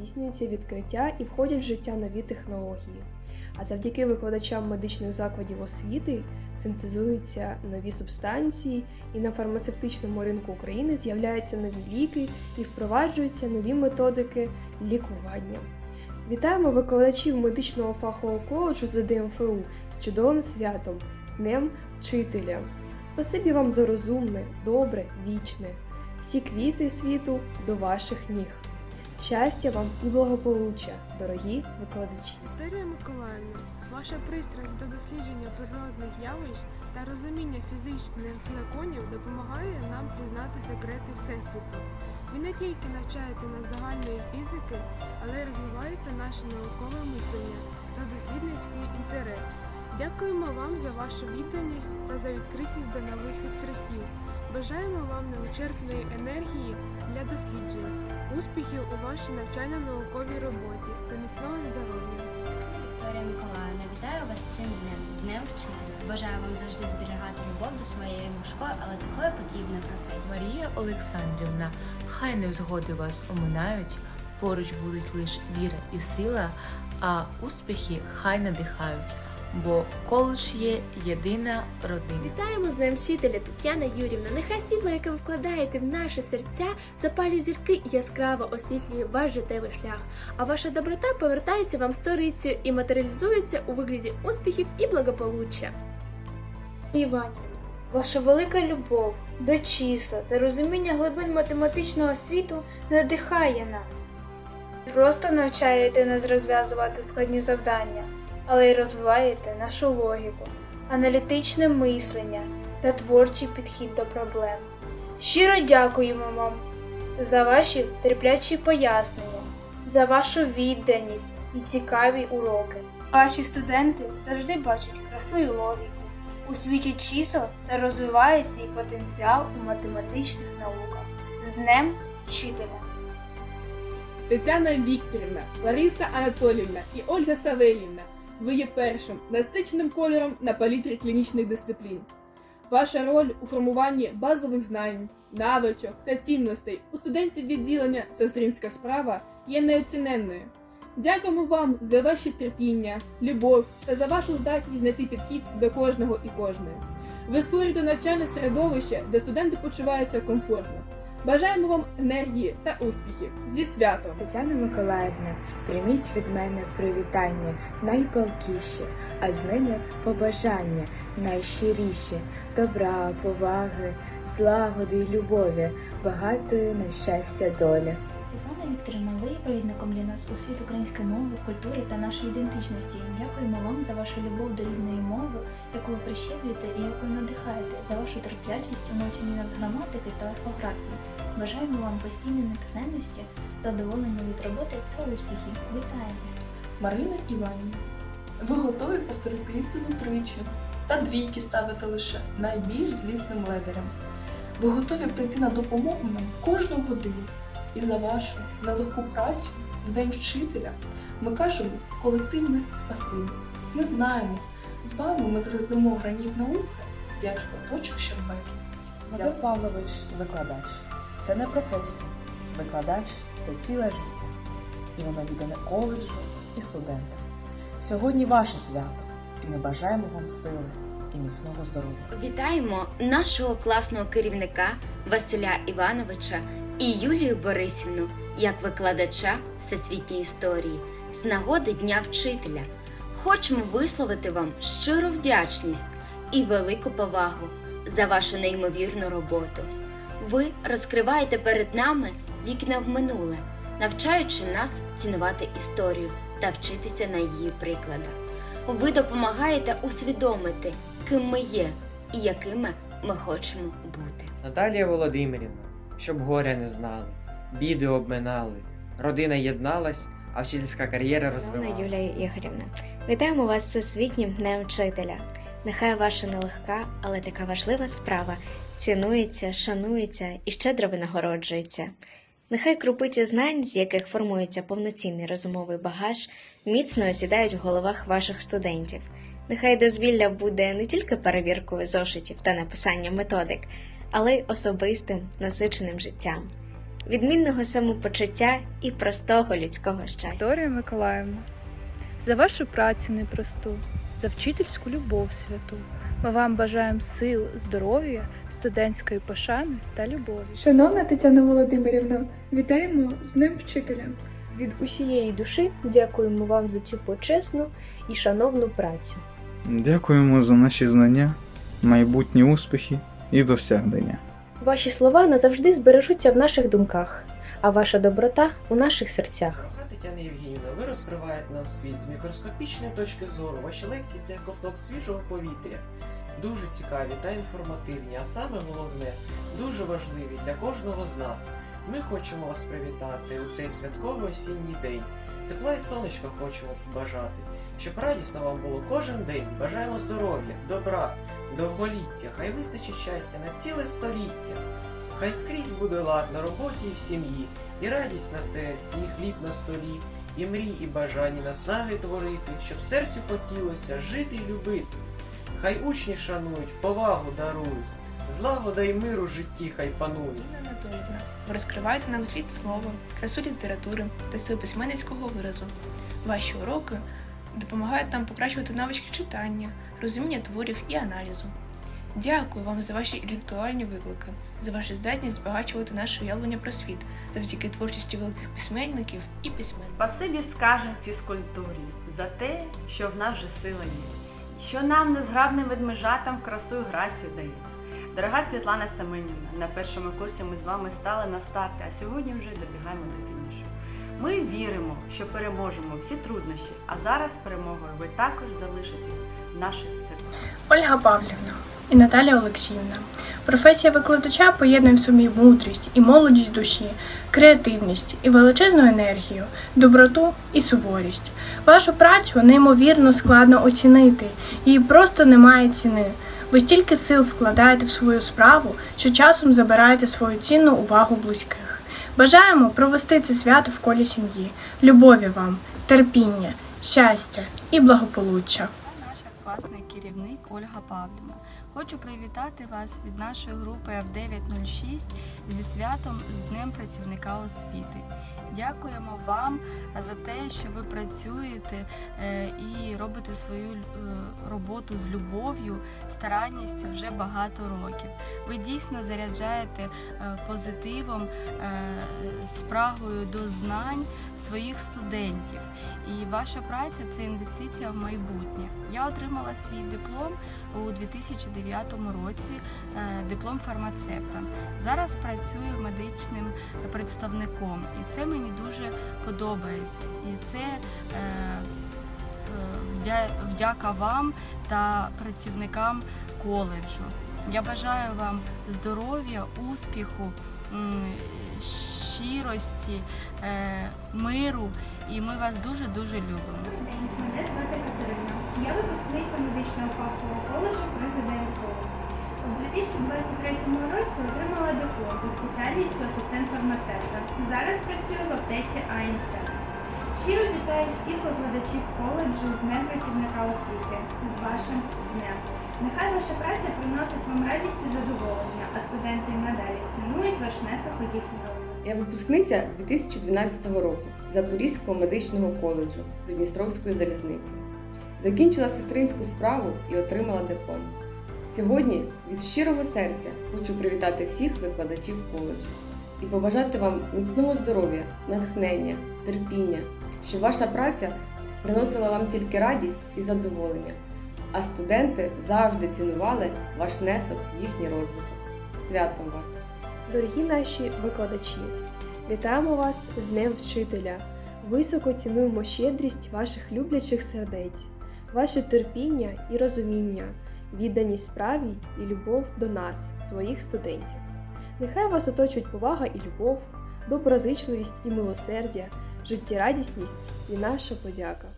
здійснюються відкриття і входять в життя нові технології. А завдяки викладачам медичних закладів освіти синтезуються нові субстанції, і на фармацевтичному ринку України з'являються нові ліки і впроваджуються нові методики лікування. Вітаємо викладачів медичного фахового коледжу ЗДМФУ з чудовим святом Днем Вчителя. Спасибі вам за розумне, добре, вічне. Всі квіти світу до ваших ніг. Щастя вам і благополуччя, дорогі викладачі! Вікторія Миколаївна, ваша пристрасть до дослідження природних явищ та розуміння фізичних законів допомагає нам пізнати секрети Всесвіту. Ви не тільки навчаєте нас загальної фізики, але й розвиваєте наше наукове мислення та дослідницький інтерес. Дякуємо вам за вашу відданість та за відкритість до нових відкриттів. Бажаємо вам невичерпної енергії для досліджень, успіхів у вашій навчально-науковій роботі та міцного здоров'я. Вікторія Миколаївна, вітаю вас з цим днем, днем вчителя. Бажаю вам завжди зберігати любов до своєї важкої, але такої потрібної професії. Марія Олександрівна, хай невзгоди вас оминають, поруч будуть лише віра і сила, а успіхи хай надихають, бо коледж є єдина родина. Вітаємо з Днем вчителя Тетяна Юрівна. Нехай світло, яке ви вкладаєте в наші серця, запалює зірки і яскраво освітлює ваш життєвий шлях. А ваша доброта повертається вам сторицею і матеріалізується у вигляді успіхів і благополуччя. Іванівна, ваша велика любов до числа та розуміння глибин математичного світу надихає нас. Просто навчаєте нас розв'язувати складні завдання, але й розвиваєте нашу логіку, аналітичне мислення та творчий підхід до проблем. Щиро дякуємо вам за ваші терплячі пояснення, за вашу відданість і цікаві уроки. Ваші студенти завжди бачать красу і логіку у світі чисел та розвивають свій потенціал у математичних науках. З Днем Вчителя! Тетяна Вікторівна, Лариса Анатоліївна і Ольга Савельівна. Ви є першим насиченим кольором на палітрі клінічних дисциплін. Ваша роль у формуванні базових знань, навичок та цінностей у студентів відділення Сестринська справа є неоціненною. Дякуємо вам за ваші терпіння, любов та за вашу здатність знайти підхід до кожного і кожної. Ви створюєте навчальне середовище, де студенти почуваються комфортно. Бажаємо вам енергії та успіхів зі святом! Тетяна Миколаївна, прийміть від мене привітання найпалкіші, а з ними побажання найщиріші, добра, поваги, злагоди й любові, багатої на щастя долі. Світлана Вікторівна, ви є провідником для нас у світ української мови, культури та нашої ідентичності. Дякуємо вам за вашу любов до рідної мови, яку ви прищеплюєте і якою надихаєте, за вашу терплячість у навчанні нас граматики та орфографії. Бажаємо вам постійної натхненності, задоволення від роботи та успіхів. Вітаємо! Марина Іванівна, ви готові повторити істину тричі та двійки ставити лише найбільш злісним ледарям. Ви готові прийти на допомогу нам кожну годину. І за вашу нелегку працю в День вчителя ми кажемо колективне спасибі. Ми знаємо, з вами ми згриземо граніт науки, як шматочок щербету. Вадим Павлович викладач. Це не професія. Викладач це ціле життя. І воно віддане коледжу і студентам. Сьогодні ваше свято, і ми бажаємо вам сили і міцного здоров'я. Вітаємо нашого класного керівника Василя Івановича і Юлію Борисівну як викладача всесвітньої історії з нагоди Дня вчителя. Хочемо висловити вам щиру вдячність і велику повагу за вашу неймовірну роботу. Ви розкриваєте перед нами вікна в минуле, навчаючи нас цінувати історію та вчитися на її прикладах. Ви допомагаєте усвідомити, ким ми є і якими ми хочемо бути. Наталія Володимирівна, щоб горя не знали, біди обминали, родина єдналась, а вчительська кар'єра розвивалась. Юлія Ігорівна, вітаємо вас з Всесвітнім Днем Вчителя. Нехай ваша нелегка, але така важлива справа цінується, шанується і щедро винагороджується. Нехай крупиці знань, з яких формується повноцінний розумовий багаж, міцно осідають в головах ваших студентів. Нехай дозвілля буде не тільки перевіркою зошитів та написанням методик, але й особистим насиченим життям. відмінного самопочуття і простого людського щастя. Вікторія Миколаївна, за вашу працю непросту, за вчительську любов святу. Ми вам бажаємо сил, здоров'я, студентської пошани та любові. Шановна Тетяна Володимирівна, вітаємо з Днем Вчителя. Від усієї душі дякуємо вам за цю почесну і шановну працю. Дякуємо за наші знання, майбутні успіхи і досягнення. Ваші слова назавжди збережуться в наших думках, а ваша доброта у наших серцях. Дорога Тетяна Євгенівна, ви розкриваєте нам світ з мікроскопічної точки зору. Ваші лекції це ковток свіжого повітря. Дуже цікаві та інформативні, а саме головне, дуже важливі для кожного з нас. Ми хочемо вас привітати у цей святковий осінній день. Тепла і сонечка хочемо побажати, щоб радісно вам було кожен день. Бажаємо здоров'я, добра, довголіття, хай вистачить щастя на ціле століття. Хай скрізь буде лад на роботі і в сім'ї, і радість на серці, і хліб на столі, і мрій, і бажання наснаги творити, щоб серцю хотілося жити й любити. Хай учні шанують, повагу дарують, злагода й миру в житті хай панують. Інна Анатоліївна, ви розкриваєте нам світ слова, красу літератури та сил письменницького виразу. Ваші уроки допомагають нам покращувати навички читання, розуміння творів і аналізу. Дякую вам за ваші інтелектуальні виклики, за вашу здатність збагачувати наше уявлення про світ завдяки творчості великих письменників і письменників. Спасибі скажем фізкультурі за те, що в нас же сила є, що нам незграбним ведмежатам красу і грацію дає. Дорога Світлана Семенівна, на першому курсі ми з вами стали на старти, а сьогодні вже добігаємо до фінішу. Ми віримо, що переможемо всі труднощі, а зараз перемогою ви також залишитесь в наших серцях. Ольга Павлівна і Наталя Олексіївна. Професія викладача поєднує в собі мудрість і молодість душі, креативність і величезну енергію, доброту і суворість. Вашу працю неймовірно складно оцінити, її просто немає ціни. Ви стільки сил вкладаєте в свою справу, що часом забираєте свою цінну увагу близьких. Бажаємо провести це свято в колі сім'ї, любові вам, терпіння, щастя і благополуччя. наша класний керівник Ольга Павлівна. Хочу привітати вас від нашої групи F906 зі святом з Днем працівника освіти. Дякуємо вам за те, що ви працюєте е, і робите свою е, роботу з любов'ю, старанністю вже багато років. Ви дійсно заряджаєте е, позитивом, спрагою до знань своїх студентів. І ваша праця це інвестиція в майбутнє. Я отримала свій диплом у 2009 році, диплом фармацевта. Зараз працюю медичним представником, і це мені дуже подобається. І це е, е, вдяка вам та працівникам коледжу. Я бажаю вам здоров'я, успіху, щирості, е, миру, і ми вас дуже-дуже любимо. Мене звати Катерина. Я випускниця медичного фахового коледжу президент У 2023 році отримала диплом за спеціальністю асистент фармацевта. Зараз працюю в аптеці АНЦ. Щиро вітаю всіх викладачів коледжу з Днем працівника освіти з вашим днем. Нехай ваша праця приносить вам радість і задоволення, а студенти надалі цінують ваш внесок у їхній розвиток. Я випускниця 2012 року Запорізького медичного коледжу Придністровської залізниці. Закінчила сестринську справу і отримала диплом. Сьогодні від щирого серця хочу привітати всіх викладачів коледжу і побажати вам міцного здоров'я, натхнення, терпіння, щоб ваша праця приносила вам тільки радість і задоволення, а студенти завжди цінували ваш внесок в їхній розвиток. Святом вас! Дорогі наші викладачі, вітаємо вас з Днем Вчителя. Високо цінуємо щедрість ваших люблячих сердець, ваше терпіння і розуміння, відданість справі і любов до нас, своїх студентів. Нехай вас оточують повага і любов, доброзичливість і милосердя, життєрадісність і наша подяка.